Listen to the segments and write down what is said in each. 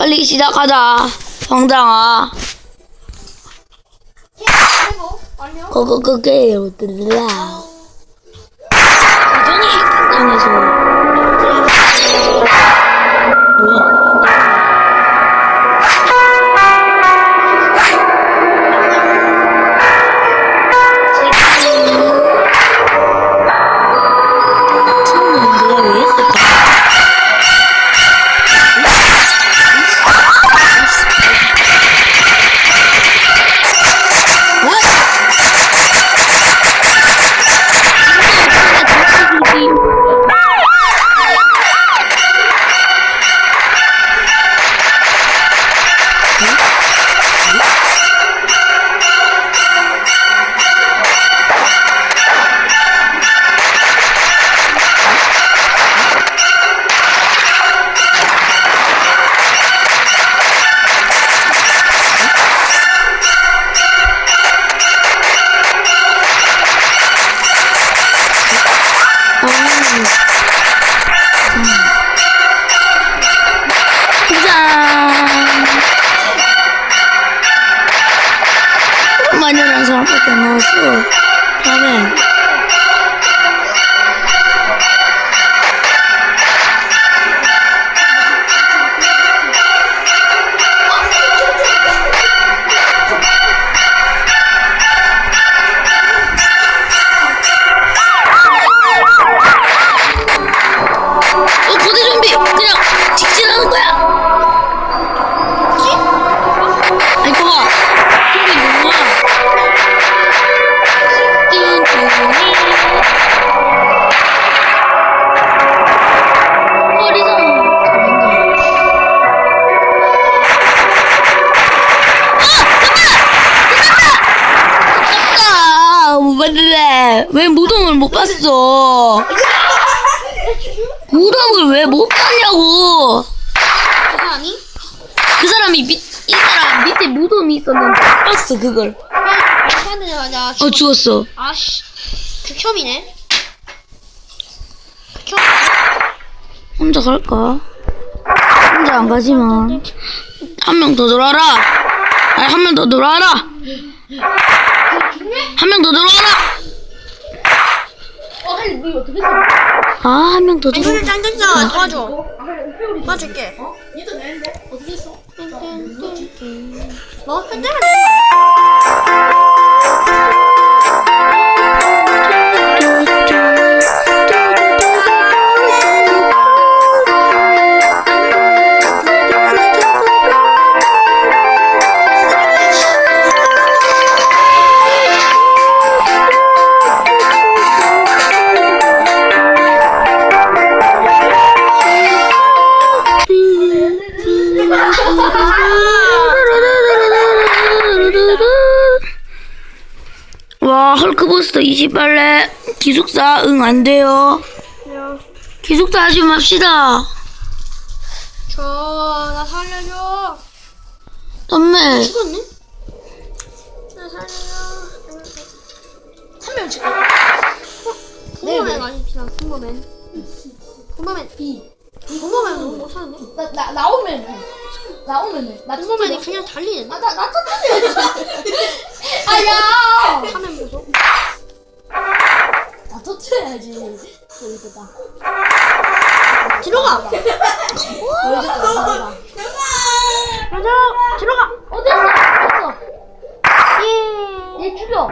빨리 시작하자. 성장아. 거거거게 들라. 여전히 핵당에서. 마녀라는 왜 무덤을 못 봤어? 무덤을 왜 못 봤냐고! 그 사람이? 그 사람이 밑, 이 사람 밑에 무덤이 있었는데 못 봤어, 그걸. 어, 죽었어. 아씨. 극혐이네. 극혐. 혼자 갈까? 혼자 안 가지만. 한 명 더 들어와라! 아니, 한 명 더 들어와라! 한 명 더 들어와라! 어, 할 뭐, 어떻게 했어? 아, 한 명 더. 이거를 짱짱짱 도와줘. 도와줄게. 니도 되는데 어떻게 했어? 뭐? 현재만 되 헐크버스터 20발레. 기숙사, 응, 안 돼요. 기숙사 하지 맙시다. 저, 나 살려줘. 엄매. 죽었네? 나 살려줘. 한명 죽여. 공범맨 아닙시다. B. 공범맨 너무 못하는데? 나, 나, 나오면 해. 나오면 해. 나 공범맨이 그냥 달리는데? 아, 나, 나 터트려야지. 아, 야! 화면 보소. 나 터트려야지. 여기다. 들어가! 여기다, 여기다. 맞아! 들어가! 어딨어? 어딨어? 예! 얘 죽여.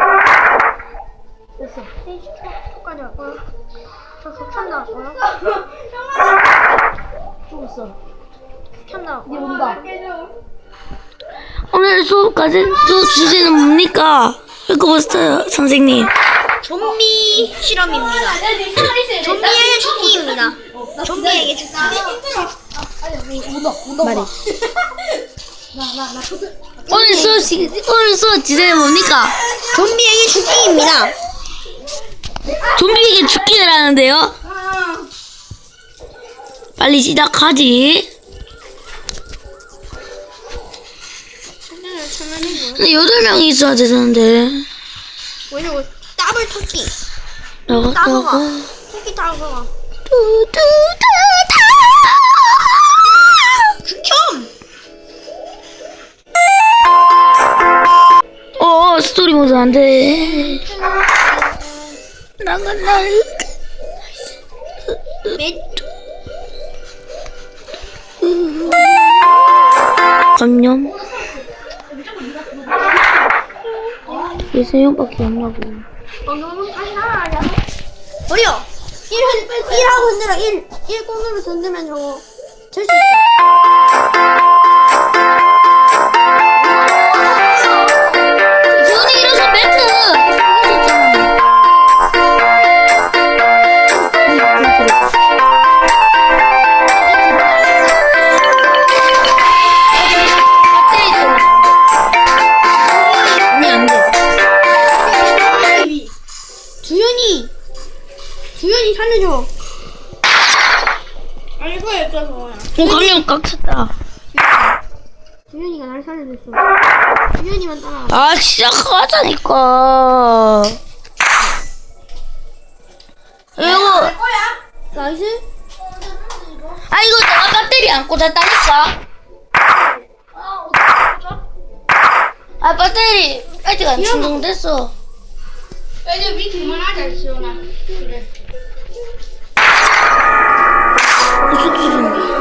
됐어. 초까지 왔고요. 저 극혐 나왔고요. 죽었어. 극혐 나왔고. 얘 온다. 오늘 수업까지 수업 주제는 뭡니까? 헐크버스터 선생님. 좀비 실험입니다. 좀비의 죽기입니다. 좀비에게 죽기. 말해. 오늘 수업 시, 오늘 수업 주제는 뭡니까? 좀비에게 죽기입니다. 좀비에게 죽기를 하는데요. 빨리 시작하지. 근데 여덟 명이 있어야 되는데. 왜냐고 더블 토끼. 너가 따가워. 토끼 따가워. 두두두 다. 좀. 어 스토리 모드 안 돼. 나가 나. 감염. 이게 세명밖에 없나 보네. 버려. 1, 1하고 흔들어. 1, 1 꾹누르서 흔들면 저거 될수 있어. 주연이가 날 살려줬어. 주연이만 따라. 아, 진짜 가자니까. 이거, 나이스. 아, 이거 내가 배터리 안 꽂았다니까? 아, 배터리 아직 안 충전됐어. 이제 우리 그만하자 지원아 그래 무슨 기준이?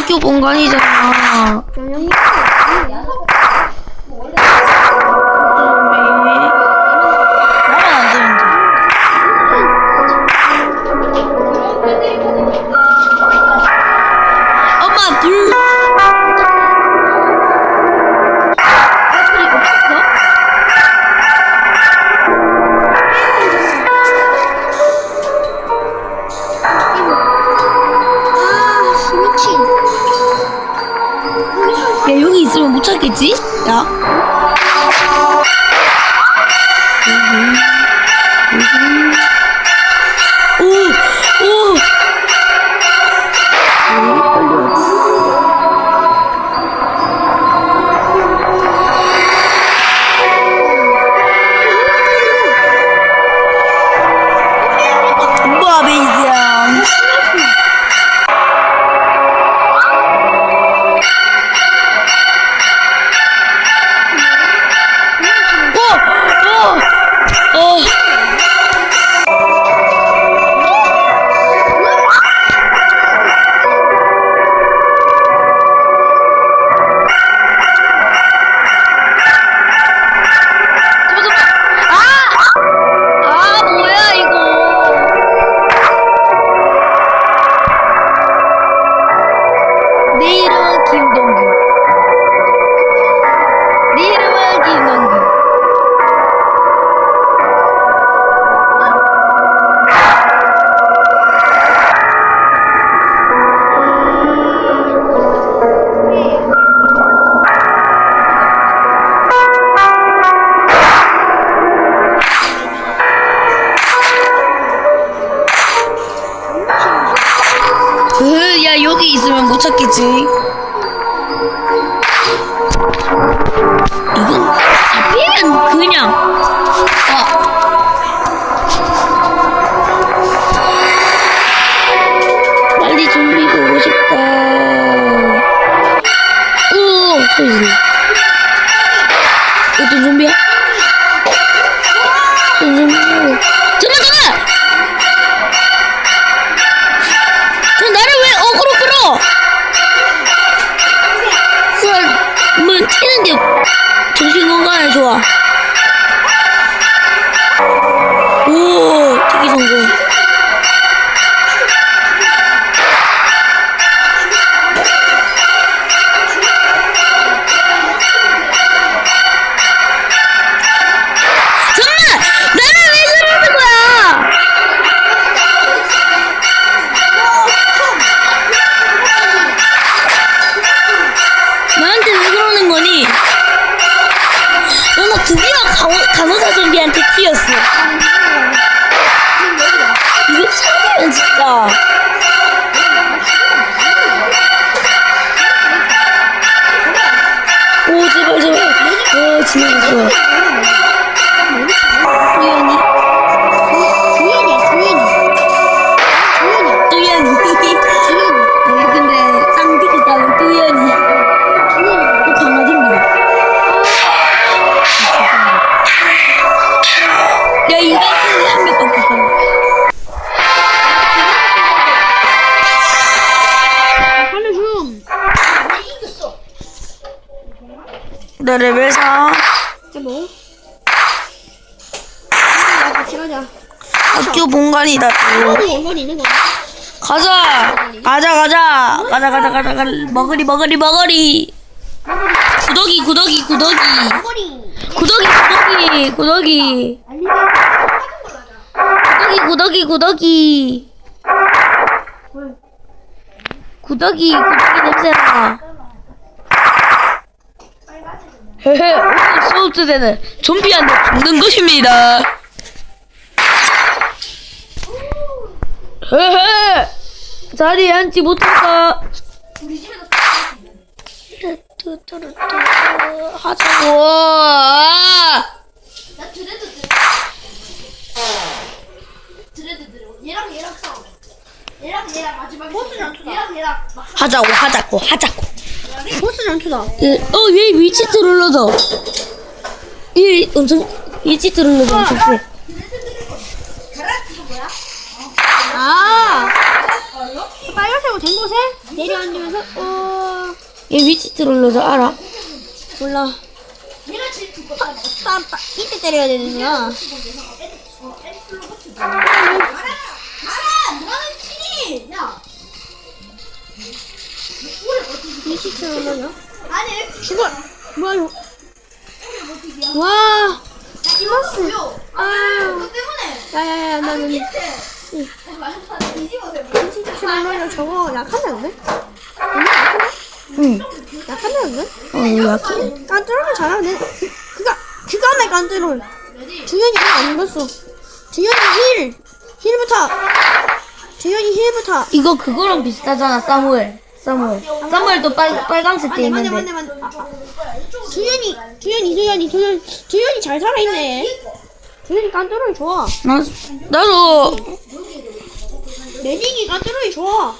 학교 본관이잖아. 나만 여기 있으면 못 찾겠지. 진짜. 오, 제발, 제발. 오, 지나갔어. 우 나 레벨 4. 자, 뭐? 야, 같이 가자. 학교 본관이다. 또. 있는? 가자. 가자, 가자. 가자, 가자, 가자, 가자. 먹으리, 먹으리, 먹으리. 구더기, 구더기, 구더기. 머리. 구더기, 구더기, 구더기. 구더기, 구더기, 구더기. 구더기, 구더기 냄새나. 헤헤, 오늘 수업 주제는 좀비한테 죽는 것입니다. 헤헤, 자리에 앉지 못한다. 뚜뚜뚜뚜 하자고. 얘랑 얘랑 싸워. 얘랑 얘랑 마지막에. 얘랑 얘랑. 하자고 하자고 하자고. 보스 전투다. 예, 어, 얘 위치 트롤러져. 얘 엄청 위치 트롤러져 엄청 세. 아. 빨간색으로 된 곳에 내려앉으면서, 어, 얘 위치 트롤러져 알아? 몰라. 두껍다. 따, 따, 이때 때려야 되는구나. 20초 얼마냐? 아니 죽어 뭐야 이거 와! 이마스 아유. 야야야 나 여기 진짜 얼마냐 저거 약하는데? 응. 약하는데? 어 이거 약해? 깐뚜로를 잘하네. 그가 그간의 깐뚜롤 주현이 안 입었어. 주현이 힐 힐부터. 주현이 힐부터. 이거 그거랑 비슷하잖아 사무엘. 사무엘. 사무엘도 빨 빨강색 돼 맞네, 맞네, 맞네, 있는데. 맞네. 아, 아. 주연이, 주연이, 주연이, 주연, 주연이 잘 살아있네. 주연이 깐뚜롤 좋아. 나 나도 매직이 깐뚜롤이 좋아.